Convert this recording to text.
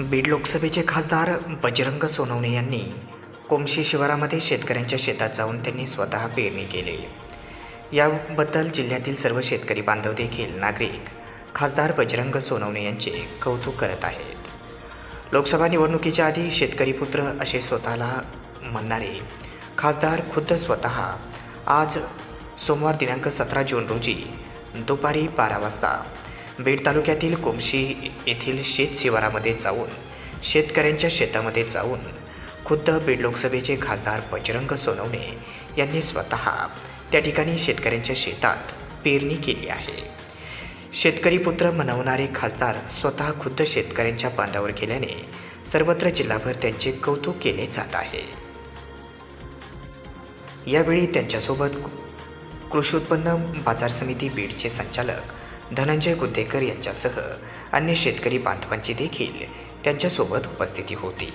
बीड लोकसभेचे खासदार बजरंग सोनवणे यांनी कोमशी शिवारामध्ये शेतकऱ्यांच्या शेतात जाऊन त्यांनी स्वतः पेरणी केली. याबद्दल जिल्ह्यातील सर्व शेतकरी बांधव देखील नागरिक खासदार बजरंग सोनवणे यांचे कौतुक करत आहेत. लोकसभा निवडणुकीच्या आधी शेतकरी पुत्र असे स्वतःला म्हणणारे खासदार खुद्द स्वतः आज सोमवार दिनांक सतरा जून रोजी दुपारी बारा वाजता बीड तालुक्यातील कोमशी येथील शेत शिवारामध्ये जाऊन शेतकऱ्यांच्या शेतामध्ये जाऊन खुद्द बीड लोकसभेचे खासदार बजरंग सोनवणे यांनी स्वतः त्या ठिकाणी शेतकऱ्यांच्या शेतात पेरणी केली आहे. शेतकरी पुत्र मनवणारे खासदार स्वतः खुद्द शेतकऱ्यांच्या बांधावर गेल्याने सर्वत्र जिल्हाभर त्यांचे कौतुक केले जात आहे. यावेळी त्यांच्यासोबत कृषी उत्पन्न बाजार समिती बीडचे संचालक धनंजय गुद्देकर यांच्यासह अन्य शेतकरी बांधवांची देखील त्यांच्यासोबत उपस्थिती होती.